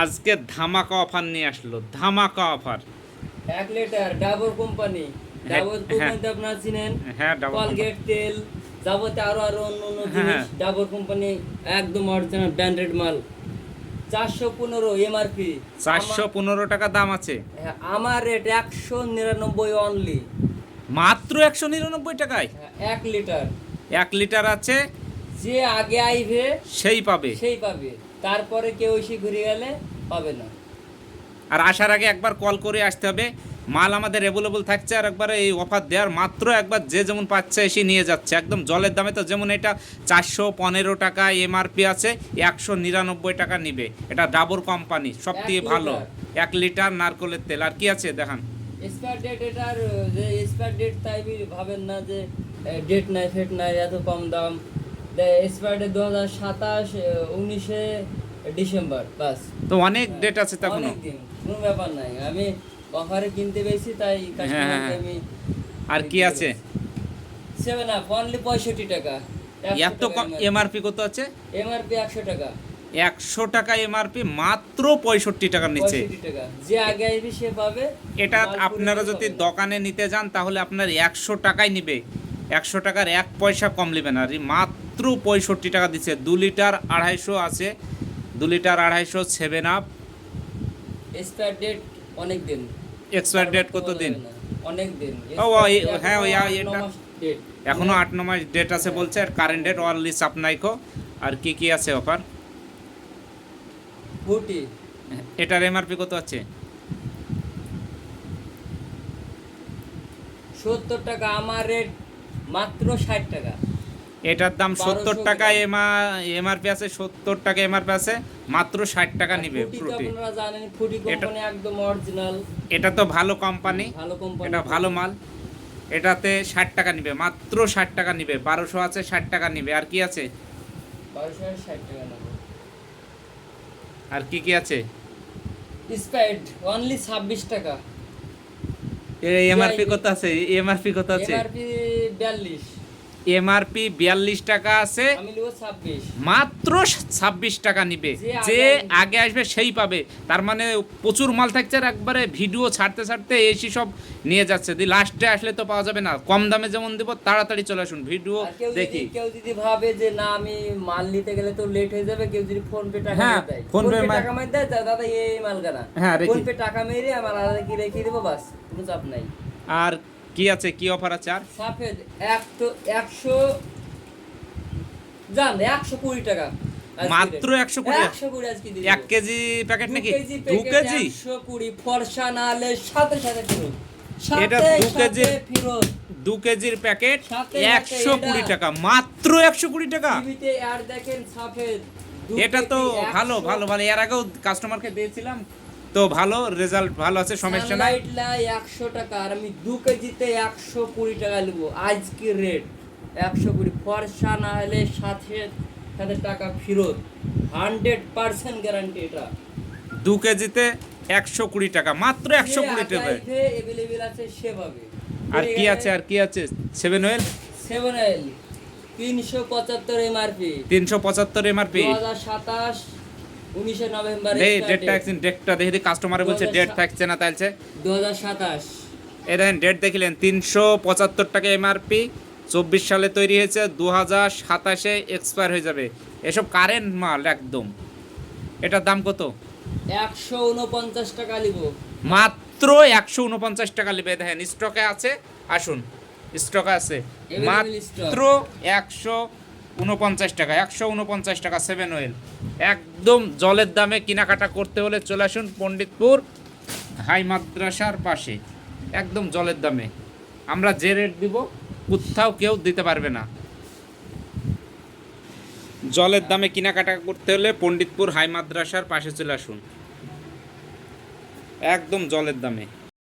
আজকে ধামাকা অফার নিয়ে আসলো ধামাকা অফার। এক লিটার ডাবর কোম্পানি। ডাবর হ্যাঁ। কোম্পানিতে আপনারা চিনেন। হ্যাঁ ডাবল কলগেট তেল যাবতীয় আরও আরও অন্য অন্য হ্যাঁ, জিনিস হ্যাঁ। ডাবর কোম্পানি একদম অরিজিনাল ব্র্যান্ডেড মাল। চারশো পনেরো এমআরপি চারশো পনেরো টাকা দাম আছে। আমার রেট একশো নিরানব্বই অনলি মাত্র একশো নিরানব্বই টাকায়? এক লিটার। এক লিটার আছে যে আগে আইবে সেই পাবে। সেই পাবে। তারপরে কেউ এসে ঘুরে গেলে পাবে না। আর আসার আগে একবার কল করে আসতে হবে। মাল আমাদের অ্যাভেলেবল থাকছে আর একবার এই অফার দেওয়ার মাত্র একবার যে যেমন পাচ্ছে এসে নিয়ে যাচ্ছে। একদম জলের দামে তো যেমন এটা চারশো পনেরো টাকা এমআরপি আছে একশো নিরানব্বই টাকা নিবে। এটা ডাবর কোম্পানি সব থেকে ভালো। এক লিটার নারকলের তেল। আর কি আছে দেখান? এক্সপায়ার ডেট এটার যে এক্সপায়ার ডেট তাই ভাবেন না যে ডেট নাই ফেট নাই এত কম দাম। এক্সপায়ার দু হাজার সাতাশ উনিশে ডিসেম্বর বাস। তো অনেক ডেট আছে তখন অনেক দিন কোনো ব্যাপার নাই। আমি অফারে কিনতে পেয়েছি তাই হ্যাঁ, হ্যাঁ। কাস্টমারকে আমি আর কি আছে? সেভেন আপ অনলি পঁয়ষট্টি টাকা। এত এমআরপি কত আছে? এমআরপি একশো টাকা। একশো টাকা এমআরপি মাত্র পঁয়ষট্টি টাকার নিচে। যে আগে আসবে সে পাবে। এটা আপনারা যদি দোকানে নিতে যান তাহলে আপনার একশো টাকাই নিবে। একশো টাকার এক পয়সা কম নেবে না আর এই মাত্র পঁয়ষট্টি টাকা দিচ্ছে। দু লিটার আড়াইশো আছে। দু লিটার আড়াইশো সেভেন আপ এক্সপায়ার ডেট অনেক দিন। এক্সপায়ার ডেট কত দিন? অনেক দিন। ও, হ্যাঁ, ওই, এখনও এটা- আট এখনও আট ন মাস ডেট আছে বলছে। আর কারেন্ট ডেট অনলি সাপনাইকো আর কি কি আছে অফার ফুটি এটার এমআরপি কত আছে? সত্তর টাকা আমার রেট মাত্র ষাট টাকা। এটার দাম সত্তর টাকা এমআরপি আছে সত্তর টাকা এমআরপি আছে মাত্র ষাট টাকা নিবে এটা- একদম অরিজিনাল এটা তো ভালো কোম্পানি ভালো কোম্পানি এটা ভালো মাল। এটাতে ষাট টাকা নিবে মাত্র ষাট টাকা নিবে। বারোশো আছে ষাট টাকা নিবে। আর কি আছে? আর কি কি আছে? অনলি ছাব্বিশ টাকা। এমআরপি কত আছে? এমআরপি কত আছে? এমআরপি বিয়াল্লিশ। এমআরপি বিয়াল্লিশ টাকা আছে। মাত্র ছাব্বিশ টাকা নিবে। যে আগে আসবে- সেই পাবে। তার মানে প্রচুর মাল থাকছে আর একবারে ভিডিও ছাড়তে ছাড়তে এসি সব নিয়ে যাচ্ছে। দি লাস্টে আসলে তো পাওয়া যাবে না। কম দামে যেমন দেবো তাড়াতাড়ি চলে আসুন ভিডিও দেখি। কেউ যদি ভাবে যে না আমি মাল নিতে গেলে তো লেট হয়ে যাবে কেউ যদি ফোন পে টাকা হ্যাঁ, ফোন পে টাকা মেরে দেয় দাদা এই মাল কেনা। হ্যাঁ। ফোন পে টাকা মেরে আমার আলাদা কি রেখে দেবো বাস কোনো চাপ নাই। আর কি আছে? কি অফার আছে আর? সাফেদ এক তো একশো জান একশো কুড়ি টাকা মাত্র rate। 120 একশো কুড়ি আজকে এক কেজি প্যাকেট নাকি? দু কেজি একশো কুড়ি ফর্সা না হলে সাথে সাথে ফেরত। এটা দু ফেরত। দু কেজির প্যাকেট একশো কুড়ি টাকা। মাত্র একশো কুড়ি টাকা? টিভিতে অ্যাড দেখেন সাফেদ। এটা তো ভালো ভালো ভালো। এর আগেও কাস্টমারকে দিয়েছিলাম। তো ভালো রেজাল্ট ভালো আছে সমস্যা নাই। একশো টাকা আর আমি দু কেজিতে একশো কুড়ি টাকা নেব। আজকে রেট একশো কুড়ি। ফর্সা না হলে সাথে সাথে টাকা ফেরত। হান্ড্রেড পার্সেন্ট গ্যারান্টি এটা। দু কেজিতে একশো কুড়ি টাকা মাত্র একশো কুড়ি টাকা এভেলেবেল আছে সেভাবে আর কি আছে আর কি আছে? সেভেন ওয়েল সেভেন এল তিনশো পঁচাত্তর এমআরপি তিনশো পঁচাত্তর এমআরপি দু হাজার সাতাশ উনিশে নভেম্বর এই ডেটটা একদিন ডেটটা দেখে কাস্টমারে বলছে ডেট থাকছে না তাইছে দু হাজার সাতাশ। এই দেখেন ডেট দেখিলেন তিনশো পঁচাত্তর টাকা এমআরপি চব্বিশ সালে তৈরি হয়েছে দু হাজার সাতাশে এক্সপায়ার হয়ে যাবে। এসব কারেন্ট মাল একদম। এটার দাম কত? একশো উনপঞ্চাশ টাকা নিব। মাত্র একশো উনপঞ্চাশ টাকা নেবে। দেখেন স্টকে আছে আসুন স্টকে আছে। মাত্র একশো উনপঞ্চাশ টাকা একশো উনপঞ্চাশ টাকা সেভেন ওয়েল একদম জলের দামে কেনাকাটা করতে হলে চলে আসুন পণ্ডিতপুর হাই মাদ্রাসার পাশে। একদম জলের দামে। আমরা যে রেট দিব, কোথাও কেউ দিতে পারবে না। জলের দামে কেনাকাটা করতে হলে পণ্ডিতপুর হাই মাদ্রাসার পাশে চলে আসুন। একদম জলের দামে।